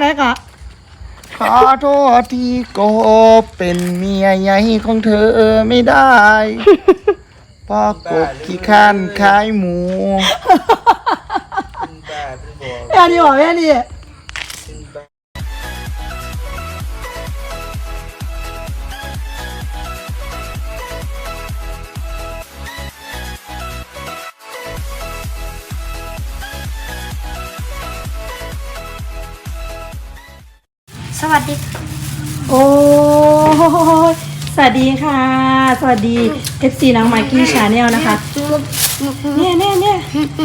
ไหนก่อนขอโทษที่โกเป็นเมียใหญ่ของเธอไม่ได้เพ่อกบขี้ข้านขายหมูแม่นี่บอกแม่นี่ สวัสดี โอ้ยสวัสดีค่ะ สวัสดี FC น้องไมค์กี้ชาแนลนะคะ เนี่ยเนี่ยเนี่ย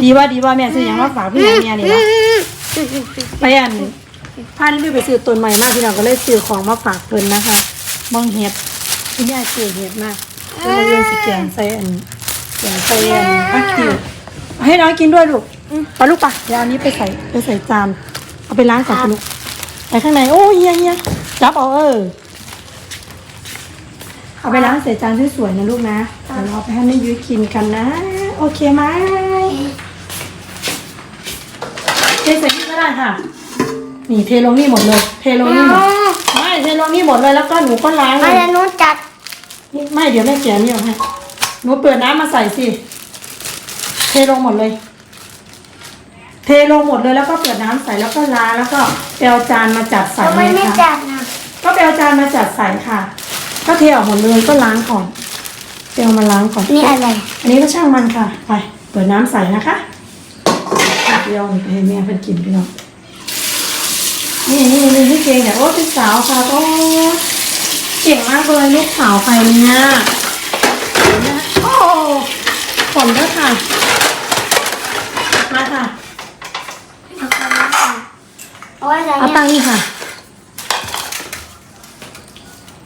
ดีว่าดีว่าแม่ซื้อย่างว่าฝากพี่น้องเนี่ยนี่ละไปอันพานี่ไปซื้อต้นใหม่มากพี่น้องก็เลยซื้อของมาฝากเพิ่นนะคะมองเห็ดพี่ย่าเกลียดเห็ดมากเพิ่นเรียนสิเกียงใส่อันเกียงใส่อันผักคิวให้น้องกินด้วยลูกไปลูกปะเดี๋ยวอันนี้ไปใส่ไปใส่จานเอาไปล้างก่อนลูก ไปข้างในโอ้เฮียเฮียจับเอาเออ เอาไปล้างใส่จานสวยๆนะลูกนะเดี๋ยวเราไปให้แม่ยุ้ยกินกันนะ โอเคไหมเทใส่นี่ก็ได้ค่ะ นี่เทลงนี่หมดเลย เทลงนี่หมดไม่เทลงนี่หมดเลยแล้วก็หนูก็ล้างเลมายแล้วนู้นจัดนี่ไม่เดี๋ยวแม่แกะนี่ออกให้หนูเปิดน้ำมาใส่สิ เทลงหมดเลย เทลงหมดเลยแล้วก็เปิดน้ำใส่แล้วก็ล้างแล้วก็ไปเอาจานมาจัดใส่ทำไมเลยไม่ค่ะจัดนะก็ไปเอาจานมาจัดใส่ค่ะ ก็เทออกหมดเลยก็ล้างก่อนไปเอามาล้างก่อน นี่อะไรอันนี้ก็ช่างมันค่ะ ไป เปิดน้ำใส่นะคะเดี๋ยวไปให้แม่เพิ่นกินพี่น้อง นี่นี่นี่พี่เก่งเนี่ยโอ้เป็นสาวค่ะโอ้เก่งมากเลยลูกสาวใครเนี่ยเห็นไหมโอ้ผลด้วยค่ะ มาค่ะ เอาไว้ใส่ เอา เนี่ย ตัง ค์นี่ค่ะ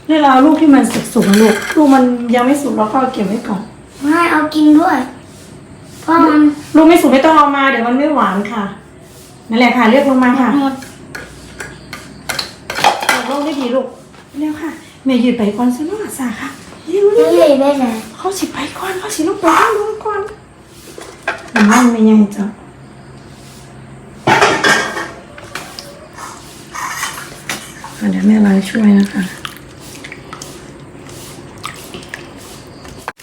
นี่เราเอาลูกที่มันสุกๆนะลูกลูกมันยังไม่สุกเราก็เอาเก็บไว้ก่อนไม่เอากินด้วย เพราะมันลูกไม่สุกไม่ต้องเอามาเดี๋ยวมันไม่หวานค่ะนั่นแหละค่ะเรียกลงมาค่ะหมดเดี๋ยวลงได้ดีลูกเร็วค่ะแม่ยืนไปก่อนสิลูกอาสาค่ะยืนนี่เลยไปไหนเขาสิไปก่อนเขาสิลูกไปก่อนลูกก่อนมันไม่ไม่ยังจ้ะ อะเดี๋ยวแม่ล้างช่วยนะคะ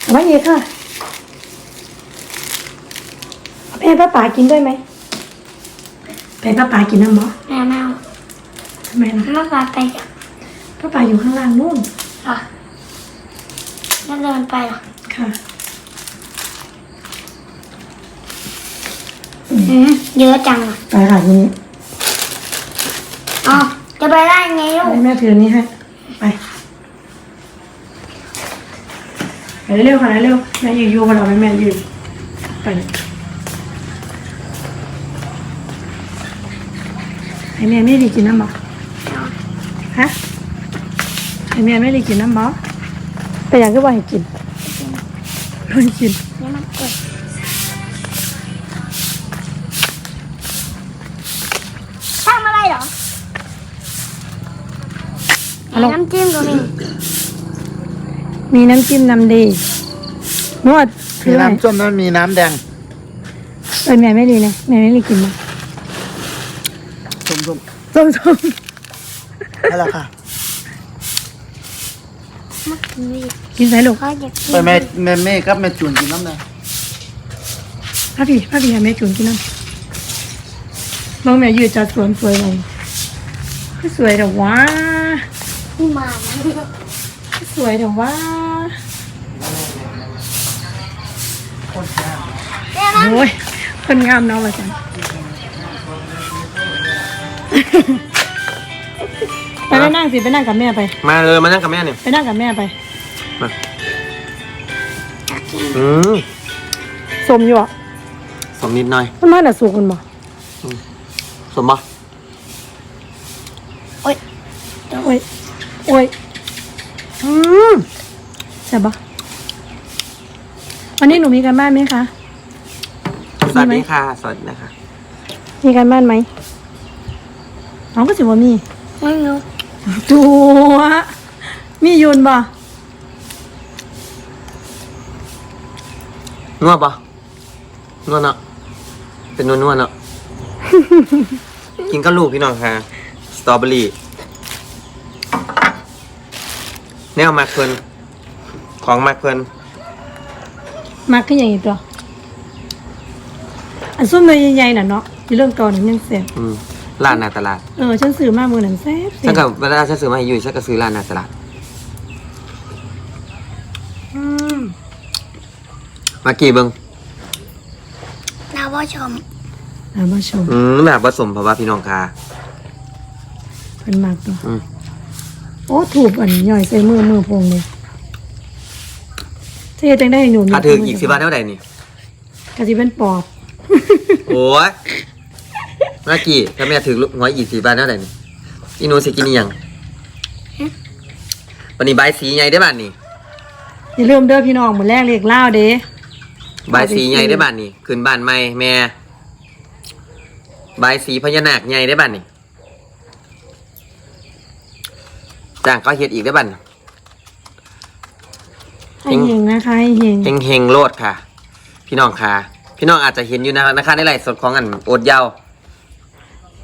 เอาไว้เยค่ะเอาไปให้ป้าป๋ากินด้วยไหมไปให้ป้าป๋ากินน้ำบ่แม่ไม่เอาทำไมล่ะมาฝากไปจ้ะป้าป๋าอยู่ข้างล่างนู่นอะแล้วเดินไปเหรอค่ะอืมเยอะจังอะไปค่ะทีนี้อ๋อ จะไปได้ไงลูก ให้แม่ถือนี้ให้ไปไปเร็วๆค่ะเร็วๆแม่ยืนอยู่กับเราไหมแม่ยืนไปให้แม่ไม่ได้กินน้ำบ่ฮะให้แม่ไม่ได้กินน้ำบ่ไปอย่างก็ว่าให้กินไม่ให้กิน นี่มันเกิดทำอะไรเหรอ เอาลง น้ำจิ้มก็มี มีน้ำจิ้มน้ำดี นวดมีน้ำส้มแล้วมีน้ำแดง เอ้ยแม่ไม่ดีเลยแม่ไม่ได้กินมั้ส้มส้มส้มๆนั่นแหละค่ะเมื่อกี้กินใส่ลูกเขาอยากกินไปแม่แม่แม่กับแม่จูนกินน้ำแดงพระพี่พระพี่ให้แม่จุนกินน้ำมองแม่ยืดจัดสวนสวยเลยสวยแต่ว่า นี่มาสวยแต่ว่าแม่นะโอ้ยคนงามเนาะว่าจันไปไปนั่งสิไปนั่งกับแม่ไป มาเลยมานั่งกับแม่เนี่ยไปนั่งกับแม่ไปมาอืมสมอยู่อะสมนิดหน่อยมันมาแต่สุกมันบ่สมปะโอ้ย โอ้ยอืมใช่ปะวันนี้หนูมีการบ้านไหมคะ สวัสดีค่ะ สวัสดีนะคะ มีการบ้านไหมน้องก็สิว่ามีไม่รู้ตัวมียุนบ่นวดปะนวดเนาะเป็นนวดนวดเนาะ กินก็ลูกพี่น้องค่ะตรอเบอรี่ แนวมากเพิ่นของมากเพิ่นมักขึ้นอย่างนี้ตัวอันส้มเนยใหญ่ๆน่ะเนาะที่เรื่องเก่านี่ยังแซ่บอืมร้านหน้าตลาดเออฉันซื้อมามือนั้นแซ่บแซ่ฉันบกับเวลาฉันซื้อมาให้อยู่ฉันก็ซื้อร้านหน้าตลาดอืมมากี่เบิงนาว่าชมเอามาชมอืมแบบผสมเพราะว่าพี่น้องค่ะเป็นมากตัว อืม โอ้ถูกอันย่อยใส่มือมือพงเลยเจ๊จังได้หนูถ้าถึงอีกสิบบาทเท่าไหร่นี่กะสิเป็นปอบ โอ้ยมากี่ถ้าแม่ถึงหัวอีกสิบบาทเท่าไหร่นี่อีหนูสิกินอีหยังวันนี้ใบายสีไงได้บ้านนี่อย่าลืมเด้อพี่น้องหมดแรกเรียกเล่าวเด้ใบายสีไงได้บ้านนี่ขึ้นบ้านใหม่แม่ใบายสีพญานาคไงได้บ้านนี่ จ้างเขาเฮ็ดอีกได้บ้านให้เฮงนะคะให้เฮงเฮงเฮงๆโลดค่ะ พี่น้องค่ะ พี่น้องอาจจะเห็นอยู่นะนะคะในไลฟ์สดของอันโอดเยาว์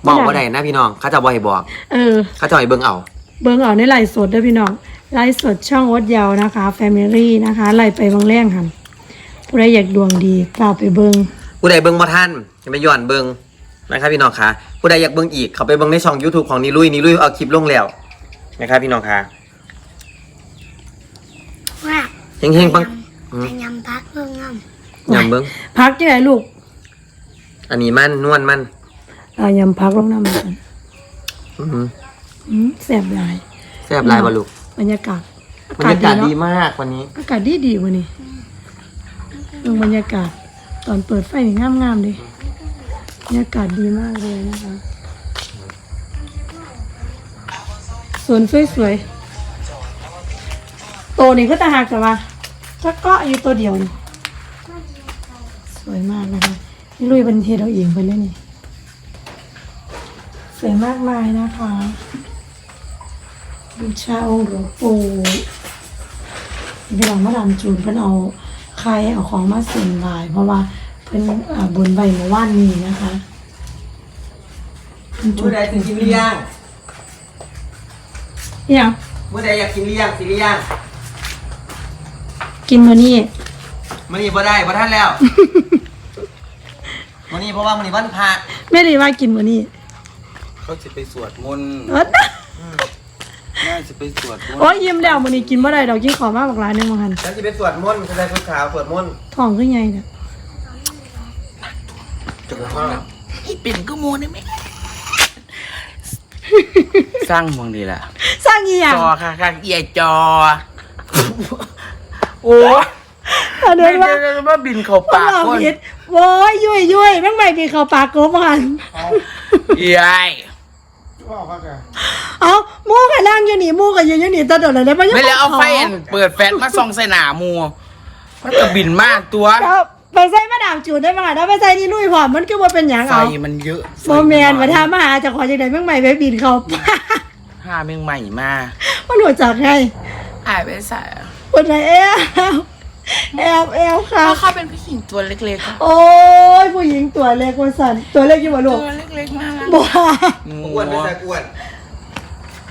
บอกว่าได้นะพี่น้องเขาจะบ่ให้บอก เออ เขาจะให้เบิ่งเอาเบิ่งเอาในไลฟ์สดเด้อพี่น้องไลฟ์สดช่องวดยาวนะคะ Family นะคะไล่ไปบางแรงค่ะผู้ใดอยากดวงดีกล่าวไปเบิ่งผู้ใดเบิ่งบ่ทันจะไปย้อนเบิ่งนะครับพี่น้องค่ะผู้ใดอยากเบิ่งอีกเขาไปเบิ่งในช่อง YouTube ของนิลุยนิลุยเอาคลิปลงแล้ว นะครับพี่น้องค่ะว่าเฮงเฮงๆปังอืมพยายามพักเรื่องงยำเบิ่งพักที่ไหนลูกอันนี้มันนวลมันเอายำพักลงน้ำมันกันอื้อหืออืมแซ่บหลาย แซ่บหลายบ่ลูกบรรยากาศบรรยากาศดีเนะมากวันนี้อากาศดีดีกว่านี่เรื่องบรรยากาศ ตอนเปิดไฟนี่งามๆเลยบรรยากาศดีมากเลยนะคะ วนสวยๆโตนี่ก็ตาหักแต่ว่าถ้าเกาะอยู่ตัวเดียวนี่สวยมากนะคะนี่ลุยบันเทศเราเองไปเลยนี่สวยมากมายนะคะบูชาองค์หลวงปู่พี่น้องมาดามจูนเพิ่นเอาใครเอาของมาเส้นไหว้เพราะว่าเพิ่นอ่าบนใบเมื่านนี้นะคะเพิ่นจุผู้ดใดถึงกินหรือยัง อิหยังผู้ใดอยากกินหรือยังสิหรือยังกินมื้อนี้มื้อนี้บ่ได้บ่ทันแล้ว มื้อนี้เพราะว่ามื้อนี้วันพระแม่ได้ว่ากินมื้อนี้เขาจะไปสวดมนต์เอิ้นน่าจะไปสวดมนต์โอ้ยยิ้มแล้วมื้อนี้กินบ่ได้ดอกกินขอมาบักหลายหนึงบ่หั่นฉันสิไปสวดมนต์ฉันได้ชุดขาวสวดมนต์ท้องคือใหญ่เนี่ยจุกพ่อเป็นก็มูนี่ไหมสร้างมองดีละสร้างอีหยังจอค่ะค่ะเอียจอ โอ้ยอันเดี๋นี้ยวว่าเดี๋ยวมาบินเข้าปาปากกเราคนผิดโว้ยยุ่ยยุ่ยแม่งใหม่กินข้าวปลากกบบ่หั่นเอียยเอ้าหมู่ก็นั่งอยู่นี่หมู่ก็ยืนอยู่นี่ตะโดดเลยได้บ่ยังไม่แล้วเอาไฟอันเปิดแฟลชมาส่องใส่หนามูมันก็บินมากตัวเอาไปใส่มาดามจูนได้บ่หั่นเอาไปใส่นี่ลุยพร้อมมันคือบ่เป็นหยังไฟเอามันเยอะโมแมนมาทำมาหาเจากขอจังไดแม่งใหม่ไปบินเขาห้า เมงใหม่มามันหัวจักให้หายไปใส่คนไหนแอลแอลแอลค่ะเพราะเขาเป็นผู้หญิงตัวเล็กๆอะโอ้ยผู้หญิงตัวเล็กวันสันตัวเล็กอยู่บ่ลูตักวเล็กๆมากบ่อ้วนไม่ใช่อ้วน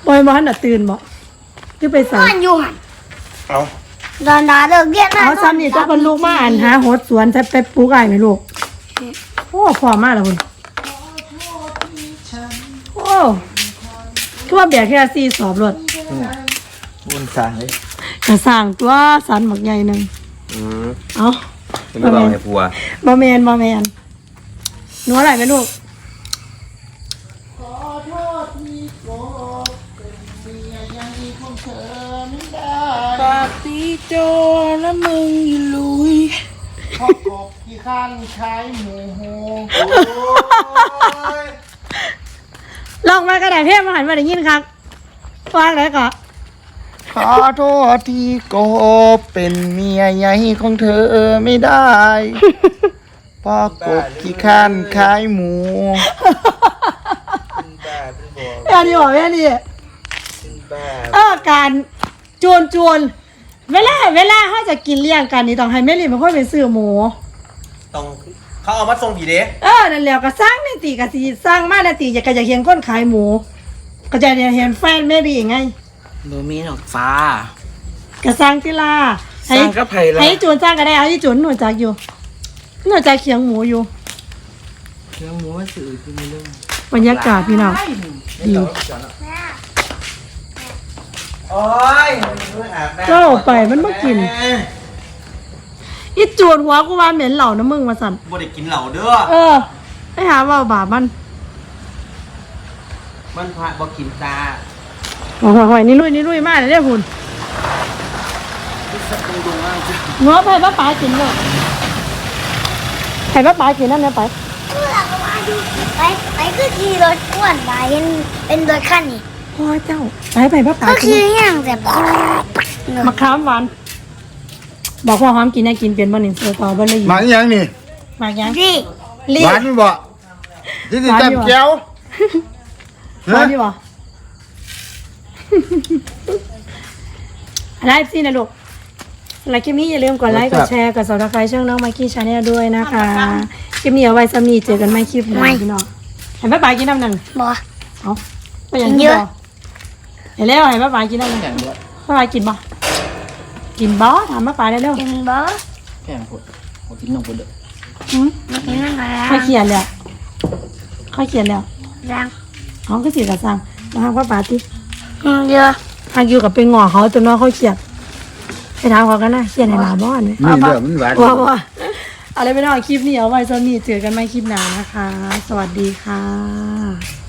บอยมาหันน่ะตื่นบ่คือไปำใส่มันอยู่หันเอาดอนดาเลิกเรียนนะเอาซ้ำนี่เจ้าคนลูกมาอ่านหาหดสวนใส่ไปปลูกอ้ายไหมลูกโอ้พอมากแล้วคุณโอ้ ทั่วาแบกแค่สี่สอบรถบุญสายกระสั่งตัวสันหมักใหญ่หนึ่งอืมเอาคุณไม่บอกให้ผัวบอแมนบอแมนหนูอะไรไหมลูกปากตีโจแล้วมึงอยู่ลุยพ่อกบที่ข้างใช้หมูโห ลองมากระดาษเทพมาหันมาได้ยินครับฟังเลยก่อนขอโทษที่กบเป็นเมียใหญ่ของเธอไม่ได้เพ่อกบที่ข้านขายหมูแม่ดีบอกแม่ดีเออการจวนจวนเวลาเวลาเขาจะกินเลี้ยงกันนี่ต้องให้แม่ลีเป็นคนไปซื้อหมู ต้อง เขาเอามาส่งผีเด้เออนั่นแหล้วก็สร้างในตีกะสีสร้างมาในตีอยากจะอยากเห็นคนขายหมู ก็จะเห็นแฟนแม่บีไงบ่มีดอกฟ้ากระสร้างที่ลาสร้างกับไผล่ะให้จูนสร้างก็ได้เอาที่จูนหนูจักอยู่หนูจักเขียงหมูอยู่เรื่องหมูมันสื่อคือมีเรื่องบรรยากาศพี่น้องดีโอ้ยอาบน้ำ เจ้าไปมันมากิน อีจูนหัวกูว่าเหม็นเหล่านะมึงมาสั่นบ่ได้กินเหล้าเด้อ เออไปหาว่าบาปมันมันพาบ่กินตาโอ้โหนี่ลุยนี่ลุยมากเลยเนี่ยหุ่นเนื้อไปป้าป๋ากินเลยให้ป้าป๋ากินนั่นเนี่ยไปไปไปคือขี่รถอ้วนไปเห็นเป็นรถคันนี่พ่อเจ้าไปไปป้าป๋าก็กินขี่อย่างแต่ มะขามหวาน บอกว่าหอมกินได้กินเป็นบ่หนึ่งเสือต่อบ่เลยหมาอีหยังนี่มากยังพี่รีหวานมั้ยบ่ที่สิหวานจับอยู่แก้วหวานดีบ่ไลฟ์สินะลูกไลฟ์คลิปนี้อย่าลืมกดไลค์กดแชร์กด subscribe ช่องน้องไมค์กี้ชาแนลด้วยนะคะคลิปนี้เอาไว้สำนีเจอกันไม่คลิปหน้าพี่น้องเห็นป้าป๋ากินน้ำหนึ่งบอเอาไปอย่างกินนี้เยอะบ่เห็นแล้วเห็นป้าป๋ากินน้ำหนึ่งป้าป๋ากินบ่ กินบ่ถามป้าป๋าได้เร็วกินบอแพงโพดบ่กินนมบ่เด้อหืมมากินนั่นก็ค่อยเขียนแล้วค่อยเขียนแล้วยังเขาก็สีกระซังนะครับป้าป๋าติเยอะหากอยู่กับเป็นงอเขาจนน้องเขาเขียดไปถามเขากันนะเขียนในลาบ้านไหมนี่เด้อมันหวานว่าว่าอะไรไม่ได้คลิปนี้เอาไว้สำนีเจอกันไม่คลิปหน้านะคะ สวัสดีค่ะ